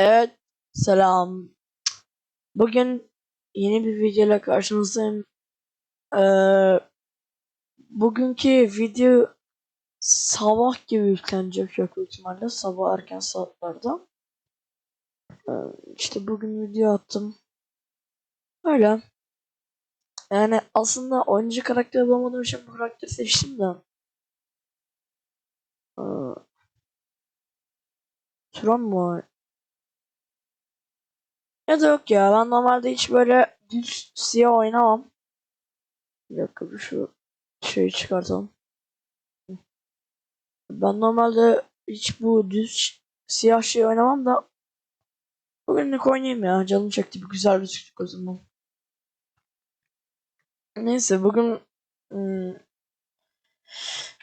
Evet, selam. Bugün yeni bir videoyla karşınızdayım. Ee, bugünkü video sabah gibi yüklenecek yok ihtimalle. Sabah erken saatlerde. Ee, işte bugün video attım. Öyle. Yani aslında oyuncu karakteri bulamadığım için bu karakteri seçtim de. Ee, Turan mı? Ya da yok ya ben normalde hiç böyle düz siyah oynamam. Bir dakika bir şu şeyi çıkartalım. Ben normalde hiç bu düz siyah şey oynamam da bugünlük oynayayım ya. Canım çekti bir güzel gözüktük o zaman. Neyse bugün hmm,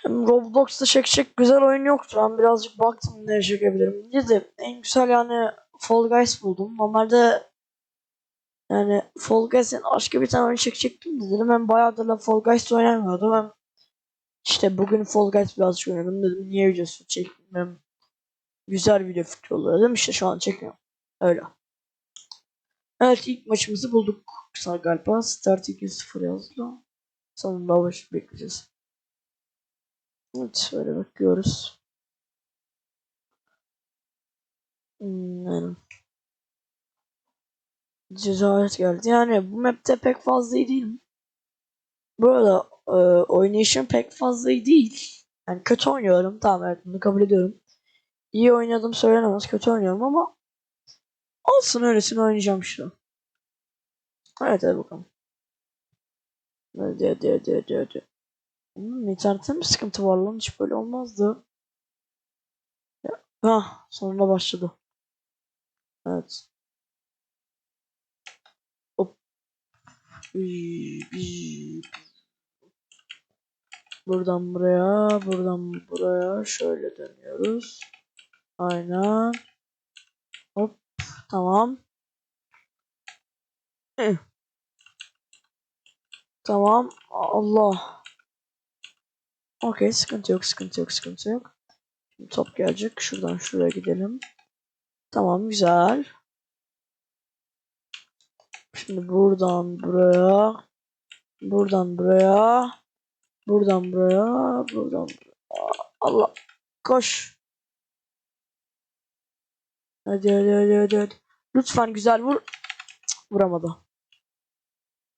Roblox'ta çekecek güzel oyun yoktu. Ben birazcık baktım ne çekebilirim diye de en güzel yani Fall Guys buldum. Normalde yani Fall Guys'in başka bir tane oyun çekecektim de dedim ben bayağıdır da Fall Guys oynamıyordum. Hem işte bugün Fall Guys birazcık oynadım dedim niye videosu çekmem. Güzel video fikri olur dedim işte şu an çekiyorum. Öyle. Evet ilk maçımızı bulduk. Kısa galiba. Start 2-0 yazdı. Sonunda baş bekleyeceğiz. Evet öyle bekliyoruz. Hmm, yani. Cezaret geldi. Yani bu map'te pek fazla iyi değilim. Bu arada e, oynayışım pek fazla iyi değil. Yani kötü oynuyorum. Tamam evet bunu kabul ediyorum. İyi oynadım söylenemez. Kötü oynuyorum ama olsun öylesine oynayacağım şu. Evet hadi bakalım. Hadi hadi hadi hadi hadi. Hmm, internette mi sıkıntı var lan? Hiç böyle olmazdı. Ya, hah sonunda başladı. Evet. Hop. Buradan buraya, buradan buraya şöyle dönüyoruz. Aynen. Hop, tamam. Tamam. Allah. Okey, sıkıntı yok, sıkıntı yok, sıkıntı yok. Şimdi top gelecek. Şuradan şuraya gidelim. Tamam, güzel. Şimdi buradan buraya. Buradan buraya. Buradan buraya. Buradan buraya. Allah. Koş. Hadi hadi hadi hadi. hadi. Lütfen güzel vur. Cık, vuramadı.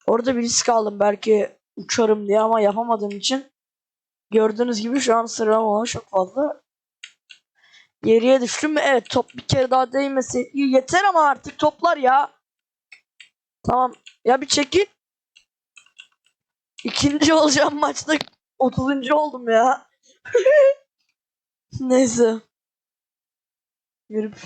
Orada bir risk aldım belki uçarım diye ama yapamadığım için gördüğünüz gibi şu an sıralama çok fazla. Geriye düştüm? Evet top bir kere daha değmesi yeter ama artık toplar ya. Tamam. Ya bir çekil. İkinci olacağım maçta 30. oldum ya. Neyse. Yürüp.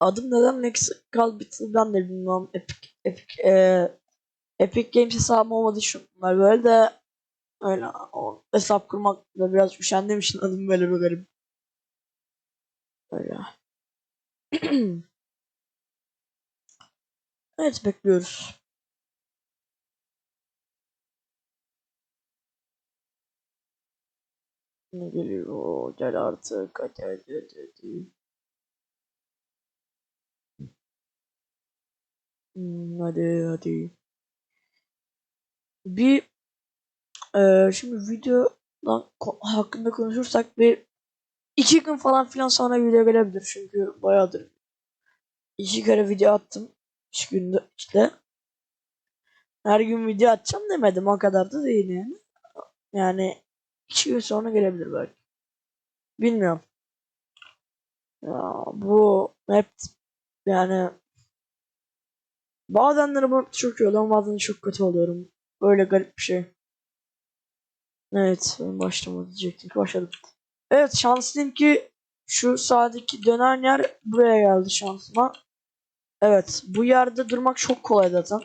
Adım neden Mexical bitti ben de bilmiyorum. Epic, Epic, e, Epic Games hesabım olmadığı için bunlar böyle de öyle o hesap kurmakla biraz üşendiğim için adım böyle bir garip. Öyle. evet bekliyoruz. Ne geliyor? Gel artık. Hadi hadi hadi. hadi. Hmm, hadi hadi. Bir eee, şimdi videodan hakkında konuşursak bir iki gün falan filan sonra video gelebilir çünkü bayağıdır iki kere video attım üç günde işte. Her gün video atacağım demedim. O kadar da değil yani. Yani iki gün sonra gelebilir belki. Bilmiyorum. Ya bu hep yani bazenleri bu çok iyi oluyor bazen çok kötü oluyorum. Böyle garip bir şey. Evet, başlamadı diyecektim. Ki başladım. Evet, şanslıyım ki şu sağdaki dönen yer buraya geldi şansıma. Evet, bu yerde durmak çok kolay zaten.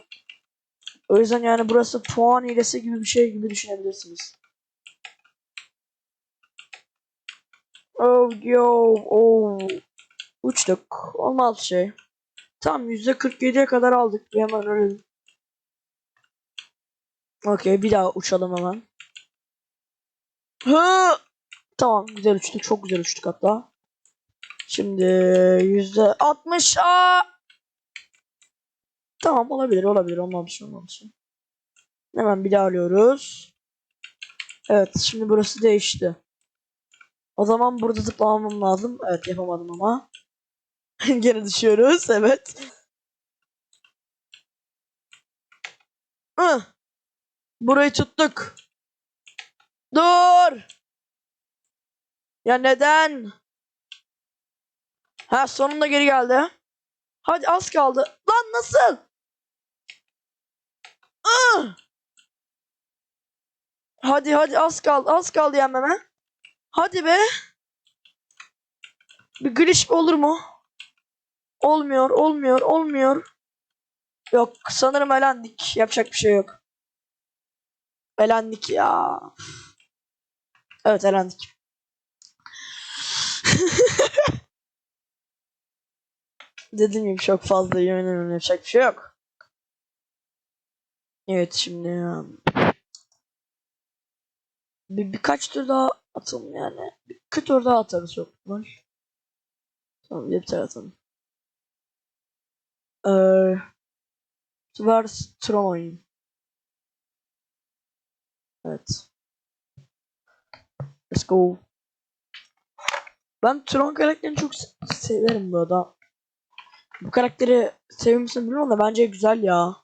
O yüzden yani burası puan hilesi gibi bir şey gibi düşünebilirsiniz. Oh yo, oh. Uçtuk. Olmaz şey. Tam %47'ye kadar aldık. Bir hemen ölelim. Okey, bir daha uçalım hemen. Hı! Tamam güzel uçtuk. Çok güzel uçtuk hatta. Şimdi yüzde 60. Aa! Tamam olabilir olabilir olmamış olmamış. Hemen bir daha alıyoruz. Evet şimdi burası değişti. O zaman burada zıplamam lazım. Evet yapamadım ama. Gene düşüyoruz. Evet. Hı. Burayı tuttuk. Dur. Ya neden? Ha sonunda geri geldi. Hadi az kaldı. Lan nasıl? Hadi hadi az kaldı. Az kaldı yenmeme. Hadi be. Bir glitch olur mu? Olmuyor, olmuyor, olmuyor. Yok, sanırım elendik. Yapacak bir şey yok. Elendik ya. Evet, elendik. Dediğim gibi çok fazla yemin yapacak bir şey yok. Evet şimdi. Bir, birkaç tur daha atalım yani. Bir tur daha atarız çok var. Tamam bir tane atalım. Eee Svars oynayayım. Evet. Let's go. Ben Tron karakterini çok se- severim bu arada. Bu karakteri seviyor musun bilmiyorum da bence güzel ya.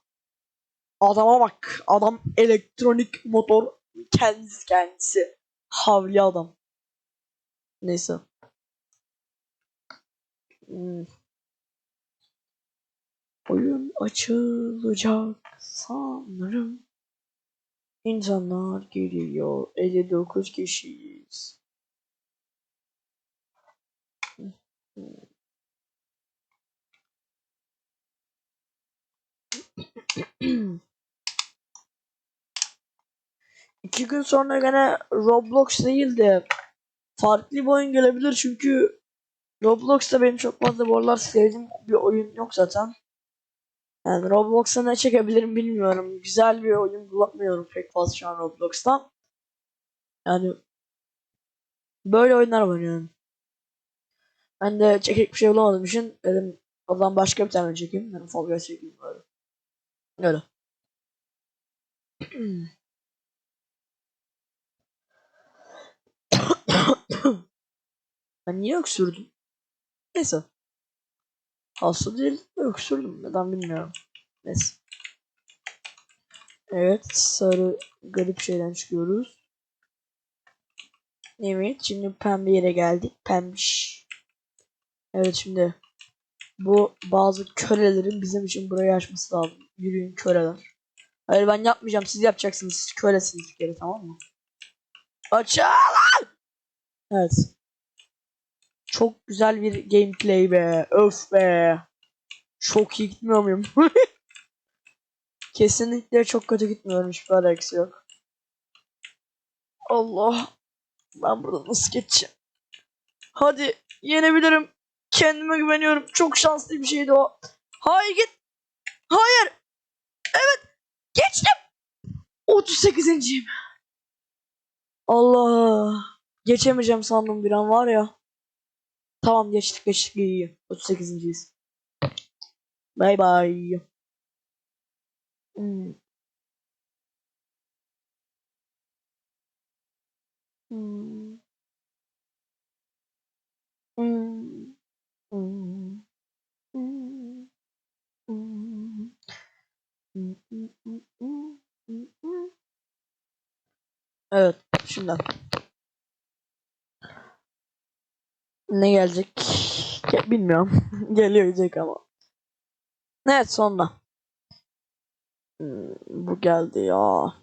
Adama bak. Adam elektronik motor kendisi kendisi. Havli adam. Neyse. Hmm. Oyun açılacak sanırım. İnsanlar geliyor. 59 kişiyiz. İki gün sonra gene Roblox değil de farklı bir oyun gelebilir çünkü Roblox'ta benim çok fazla bu aralar sevdiğim bir oyun yok zaten. Yani Roblox'a ne çekebilirim bilmiyorum. Güzel bir oyun bulamıyorum pek fazla şu an Roblox'ta. Yani böyle oyunlar var yani. Ben de çekecek bir şey bulamadığım için dedim o başka bir tane çekeyim. Yani Fall Guys çekeyim böyle. Öyle. ben niye öksürdüm? Neyse. Hasta değil, öksürdüm. Neden bilmiyorum. Neyse. Evet, sarı garip şeyden çıkıyoruz. Evet, şimdi pembe yere geldik. Pembiş. Evet şimdi bu bazı kölelerin bizim için burayı açması lazım. Yürüyün köleler. Hayır ben yapmayacağım. Siz yapacaksınız. Siz kölesiniz bir kere tamam mı? Açalım. Evet. Çok güzel bir gameplay be. Öf be. Çok iyi gitmiyor muyum? Kesinlikle çok kötü gitmiyorum. Hiçbir alakası yok. Allah. Ben burada nasıl geçeceğim? Hadi yenebilirim. Kendime güveniyorum. Çok şanslı bir şeydi o. Hayır git. Hayır. Evet. Geçtim. 38.yim. Allah. Geçemeyeceğim sandım bir an var ya. Tamam geçtik geçtik iyi. 38.yiz. Bye bye. Hmm. Hmm. Hmm. Hmm. Hmm. Hmm. Hmm, hmm, hmm, hmm, hmm, hmm. Evet, şimdi ne gelecek? Ge- Bilmiyorum. Geliyor gelecek ama. Evet sonra. Hmm, bu geldi ya.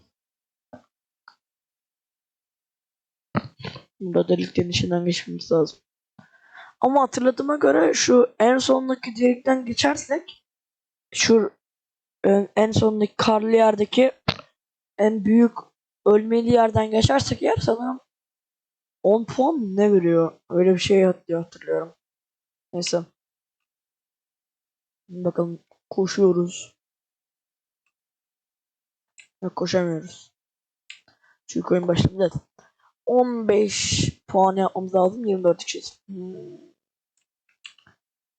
Burada deliklerin içinden geçmemiz lazım. Ama hatırladığıma göre şu en sondaki delikten geçersek şu en, en sondaki karlı yerdeki en büyük ölmeli yerden geçersek eğer sanırım 10 puan ne veriyor? Öyle bir şey hatırlıyorum. Neyse. Bakalım koşuyoruz. Yok koşamıyoruz. Çünkü oyun başladı. 15 puan yapmamız lazım. 24 kişiyiz. Hmm.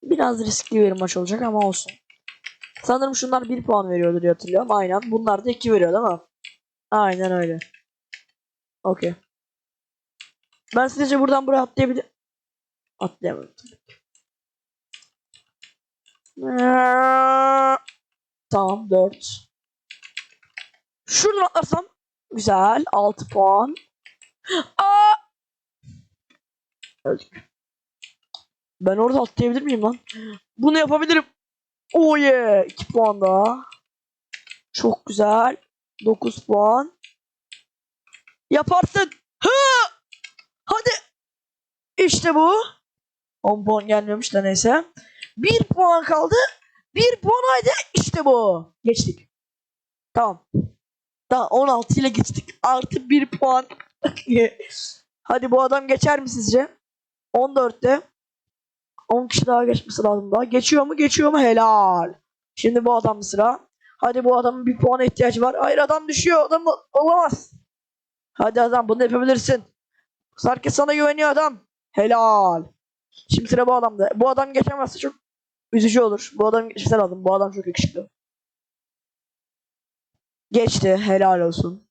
Biraz riskli bir maç olacak ama olsun. Sanırım şunlar 1 puan veriyordu diye hatırlıyorum. Aynen. Bunlar da 2 veriyor değil mi? Aynen öyle. Okey. Ben sizce buradan buraya atlayabilir... Atlayamadım. Eee, Tamam 4. Şuradan atlarsam güzel 6 puan. Aa! Öldük. Ben orada atlayabilir miyim lan? Bunu yapabilirim. Oh yeah! 2 puan daha. Çok güzel. 9 puan. Yaparsın. Hı! Hadi. İşte bu. 10 puan gelmemiş de neyse. 1 puan kaldı. 1 puan haydi. İşte bu. Geçtik. Tamam. Tamam 16 ile geçtik. Artı 1 puan. Hadi bu adam geçer mi sizce? 14'te. 10 kişi daha geçmesi lazım daha. Geçiyor mu? Geçiyor mu? Helal. Şimdi bu adam sıra. Hadi bu adamın bir puana ihtiyacı var. Hayır adam düşüyor. Adam olamaz. Hadi adam bunu yapabilirsin. Herkes sana güveniyor adam. Helal. Şimdi sıra bu adamda. Bu adam geçemezse çok üzücü olur. Bu adam geçmesi lazım. Bu adam çok yakışıklı. Geçti. Helal olsun.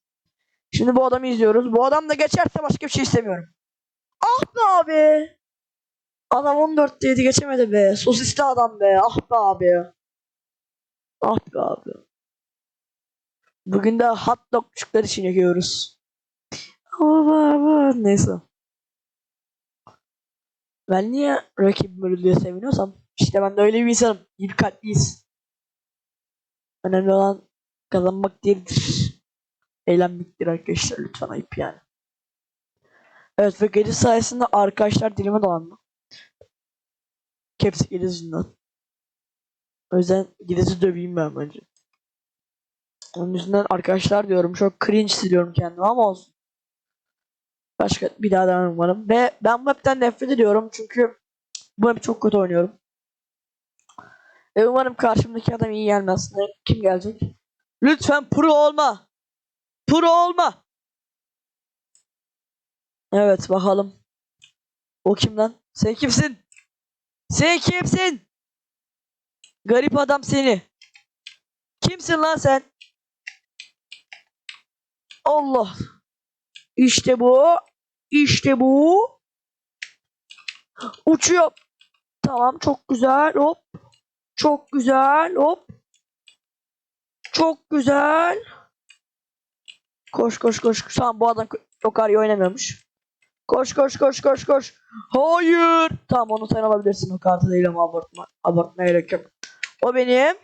Şimdi bu adamı izliyoruz. Bu adam da geçerse başka bir şey istemiyorum. Ah be abi. Adam 14'teydi geçemedi be. Sosisli adam be. Ah be abi. Ah be abi. Bugün de hot dogçuklar için yakıyoruz. Neyse. Ben niye rakibim ölüyor seviniyorsam işte ben de öyle bir insanım. İyi kalpliyiz. Önemli olan kazanmak değildir. Eğlenmektir arkadaşlar lütfen ayıp yani. Evet ve gece sayesinde arkadaşlar dilime dolandı. Hepsi Gediz yüzünden. O yüzden Gediz'i döveyim ben bence. Onun yüzünden arkadaşlar diyorum çok cringe hissediyorum kendimi ama olsun. Başka bir daha devam umarım. Ve ben bu map'ten nefret ediyorum çünkü bu map'i çok kötü oynuyorum. Ve umarım karşımdaki adam iyi gelmez. Kim gelecek? Lütfen pro olma. Pro olma. Evet bakalım. O kim lan? Sen kimsin? Sen kimsin? Garip adam seni. Kimsin lan sen? Allah. İşte bu. İşte bu. Uçuyor. Tamam çok güzel. Hop. Çok güzel. Hop. Çok güzel. Koş koş koş. Tamam bu adam iyi oynamıyormuş. Koş koş koş koş koş. Hayır. Tamam onu sen alabilirsin. O kartı değil ama abartma. Abartmaya gerek yok. O benim.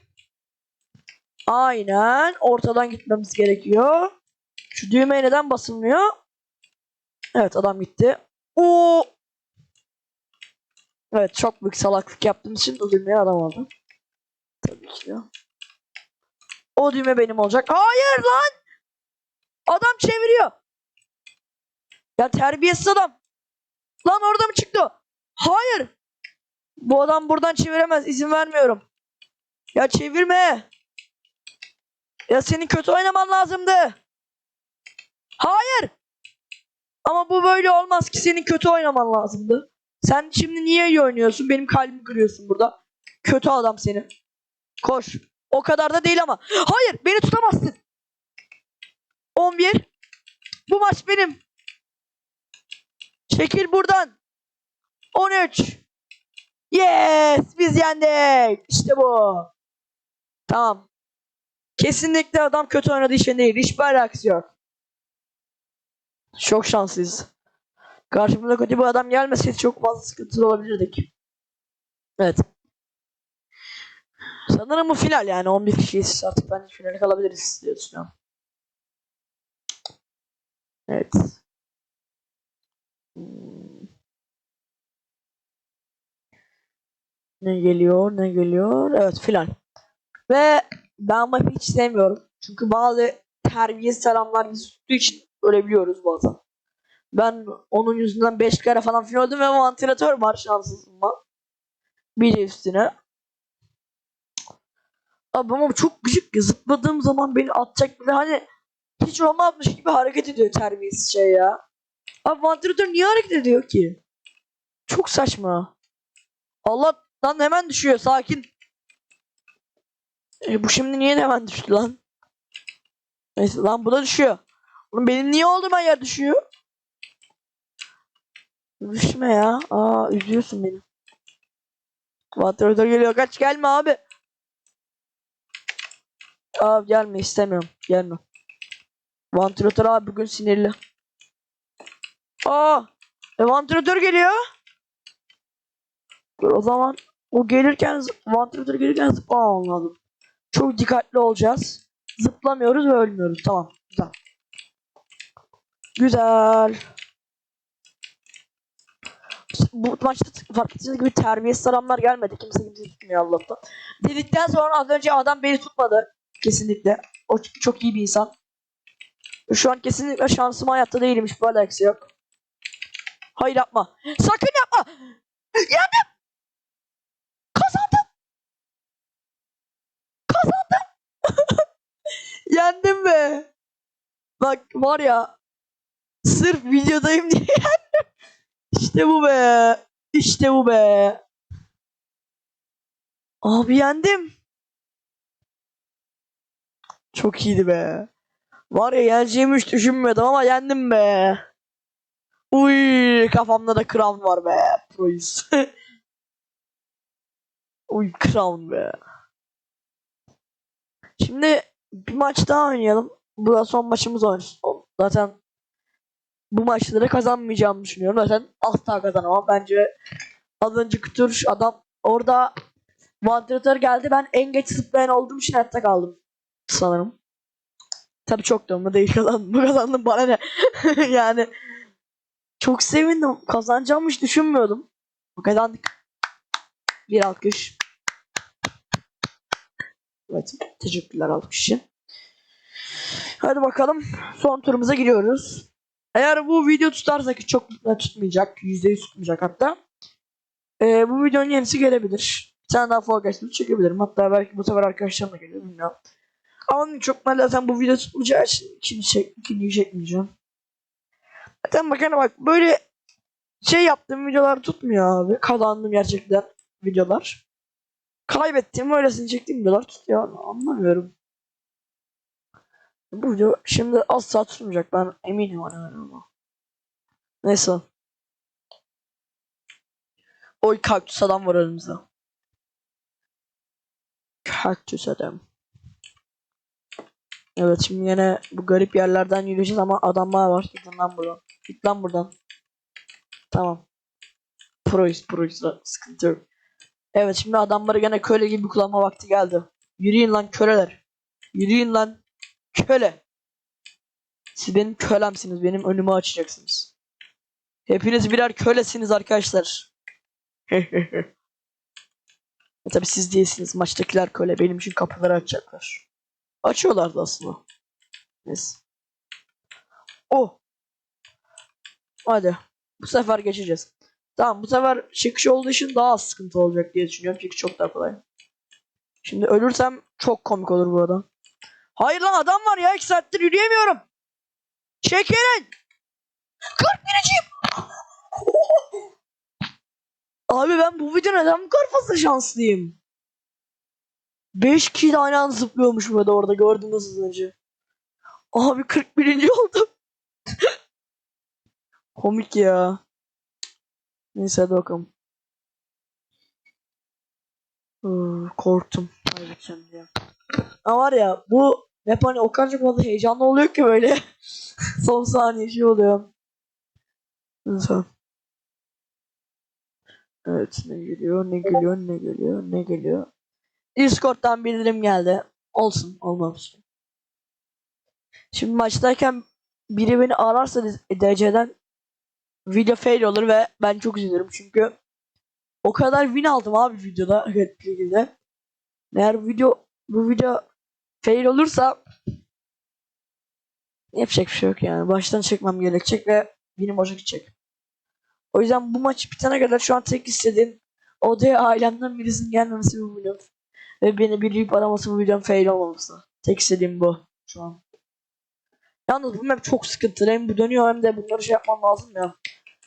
Aynen. Ortadan gitmemiz gerekiyor. Şu düğmeye neden basılmıyor? Evet adam gitti. Oo. Evet çok büyük salaklık yaptığım için o düğmeye adam aldım. Tabii ki de. O düğme benim olacak. Hayır lan! Adam çeviriyor. Ya terbiyesiz adam. Lan orada mı çıktı? Hayır. Bu adam buradan çeviremez. İzin vermiyorum. Ya çevirme. Ya senin kötü oynaman lazımdı. Hayır. Ama bu böyle olmaz ki senin kötü oynaman lazımdı. Sen şimdi niye iyi oynuyorsun? Benim kalbimi kırıyorsun burada. Kötü adam senin. Koş. O kadar da değil ama. Hayır beni tutamazsın. 11. Bu maç benim. Çekil buradan. 13. Yes! Biz yendik. İşte bu. Tamam. Kesinlikle adam kötü oynadığı için değil. Hiçbir alakası yok. Çok şanslıyız. Karşımıza kötü bir adam gelmeseydi çok fazla sıkıntılı olabilirdik. Evet. Sanırım bu final yani 11 kişiyiz. Artık bence finale kalabiliriz diye düşünüyorum. Evet. Hmm. Ne geliyor ne geliyor? Evet final. Ve ben map'i hiç sevmiyorum. Çünkü bazı terbiyesiz selamlar tuttuğu için ölebiliyoruz bazen. Ben onun yüzünden 5 kere falan final oldum ve vantilatör var şanssızlığıma. Bir üstüne. Abi ama çok gıcık ya. Zıpladığım zaman beni atacak bile hani hiç olmazmış gibi hareket ediyor terbiyesiz şey ya. Abi vantilatör niye hareket ediyor ki? Çok saçma. Allah Lan hemen düşüyor sakin. E, bu şimdi niye hemen düştü lan? Neyse lan bu da düşüyor. Benim niye olduğum her yer düşüyor? Düşme ya. Aa üzüyorsun beni. Vantilatör geliyor. Kaç gelme abi. Abi gelme istemiyorum. Gelme. Vantilatör abi bugün sinirli. Aa, e, vantilatör geliyor. Dur, o zaman o gelirken vantilatör gelirken zıplamam lazım. Çok dikkatli olacağız. Zıplamıyoruz ve ölmüyoruz. Tamam. Güzel. Güzel. Bu maçta fark ettiğiniz gibi terbiyesiz adamlar gelmedi. Kimse kimseyi tutmuyor Allah'tan. Dedikten sonra az önce adam beni tutmadı. Kesinlikle. O çok iyi bir insan. Şu an kesinlikle şansım hayatta değilmiş. Bu alakası yok. Hayır yapma. Sakın yapma. Yendim. Kazandım. Kazandım. Yendim be. Bak var ya. Sırf videodayım diye yendim. İşte bu be. İşte bu be. Abi yendim. Çok iyiydi be. Var ya yeneceğimi hiç düşünmüyordum ama yendim be. Uy kafamda da crown var be. Proyuz. Uy crown be. Şimdi bir maç daha oynayalım. Bu da son maçımız olsun. Zaten bu maçları kazanmayacağımı düşünüyorum. Zaten asla kazanamam. Bence az önceki tur adam orada vantilatör geldi. Ben en geç zıplayan olduğum için hayatta kaldım. Sanırım. Tabii çok da umurumda değil kazandım. Bu kazandım bana ne. yani çok sevindim. Kazanacağımı hiç düşünmüyordum. Kazandık. Bir alkış. Evet. Teşekkürler alkış için. Hadi bakalım. Son turumuza giriyoruz. Eğer bu video tutarsa ki çok tutmayacak. %100 tutmayacak hatta. Ee, bu videonun yenisi gelebilir. Bir tane daha Fall çekebilirim. Hatta belki bu sefer arkadaşlarımla gelir bilmiyorum. Ama çok ben zaten bu video tutmayacağı için ikinci çek, ikinciyi çekmeyeceğim. Zaten bakın bak böyle şey yaptığım videolar tutmuyor abi. Kazandığım gerçekten videolar. Kaybettiğim öylesini çektiğim videolar tutuyor. Anlamıyorum. Bu video şimdi asla tutmayacak ben eminim hani ama. Neyse. Oy kaktüs adam var önümüzde. Kaktüs adam. Evet şimdi yine bu garip yerlerden yürüyeceğiz ama adamlar var. Gidin lan buradan. Git lan buradan. Tamam. Proyuz proyuz. Sıkıntı yok. Evet şimdi adamları gene köle gibi kullanma vakti geldi. Yürüyün lan köleler. Yürüyün lan köle. Siz benim kölemsiniz. Benim önümü açacaksınız. Hepiniz birer kölesiniz arkadaşlar. e tabi siz değilsiniz. Maçtakiler köle. Benim için kapıları açacaklar. Açıyorlardı aslında. Neyse. Oh. Hadi. Bu sefer geçeceğiz. Tamam bu sefer çıkış olduğu için daha az sıkıntı olacak diye düşünüyorum. Çünkü çok daha kolay. Şimdi ölürsem çok komik olur bu adam. Hayır lan adam var ya. 2 saattir yürüyemiyorum. Çekilin. 41'iciyim. Abi ben bu videoda neden bu kadar fazla şanslıyım? 5 kişi de aynı anda zıplıyormuş burada orada gördüm nasıl az önce. Abi 41. oldum. Komik ya. Neyse hadi bakalım. Hmm, korktum. Kaybedeceğim diye. Ama var ya bu hep hani o kadar çok fazla heyecanlı oluyor ki böyle. Son saniye şey oluyor. Evet ne geliyor ne geliyor ne geliyor ne geliyor. Discord'dan bildirim geldi. Olsun olmamış. Şimdi maçtayken biri beni ararsa DC'den video fail olur ve ben çok üzülürüm çünkü o kadar win aldım abi videoda garip bir şekilde. Eğer video bu video fail olursa yapacak bir şey yok yani. Baştan çekmem gerekecek ve benim boşa gidecek. O yüzden bu maç bitene kadar şu an tek istediğim odaya ailemden birisinin gelmemesi bu video. Ve beni birleyip araması bu videonun fail olmaması. Tek istediğim bu şu an. Yalnız bu map çok sıkıntılı. Hem bu dönüyor hem de bunları şey yapmam lazım ya.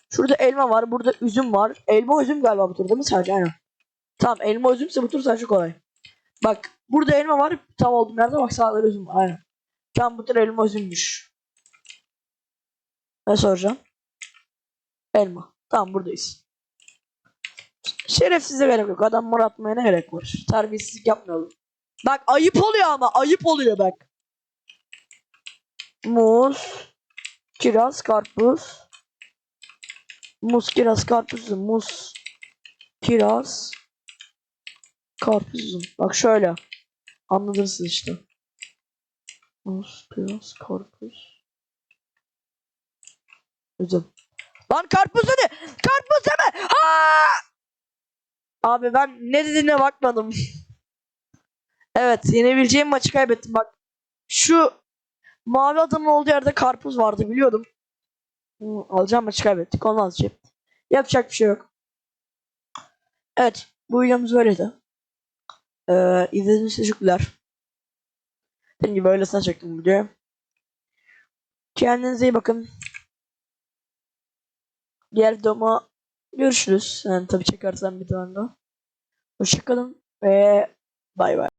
Şurada elma var. Burada üzüm var. Elma üzüm galiba bu turda mı sadece? Aynen. Tamam elma üzümse bu tur sadece kolay. Bak burada elma var. Tam olduğum yerde bak sağları üzüm. var. Aynen. Tamam bu tur elma üzümmüş. Ne soracağım? Elma. Tamam buradayız. Şerefsize gerek yok. Adam mor atmaya ne gerek var? Terbiyesizlik yapmayalım. Bak ayıp oluyor ama. Ayıp oluyor bak. Muz. Kiraz, karpuz. Muz, kiraz, karpuz, muz, kiraz, karpuz, üzüm. Bak şöyle. Anladınız işte. Muz, kiraz, karpuz, üzüm. Lan karpuz dedi. Karpuz deme. Abi ben ne dediğine bakmadım. evet yenebileceğim maçı kaybettim bak. Şu mavi adamın olduğu yerde karpuz vardı biliyordum. Hı, alacağım maçı kaybettik. Onu alacağım. Yapacak bir şey yok. Evet. Bu videomuz böyleydi. Ee, izlediğiniz için teşekkürler. Dediğim gibi öylesine çektim videoyu. Kendinize iyi bakın. Diğer videoma görüşürüz. Yani tabii çekersem bir tane daha. Hoşçakalın ve bay bay.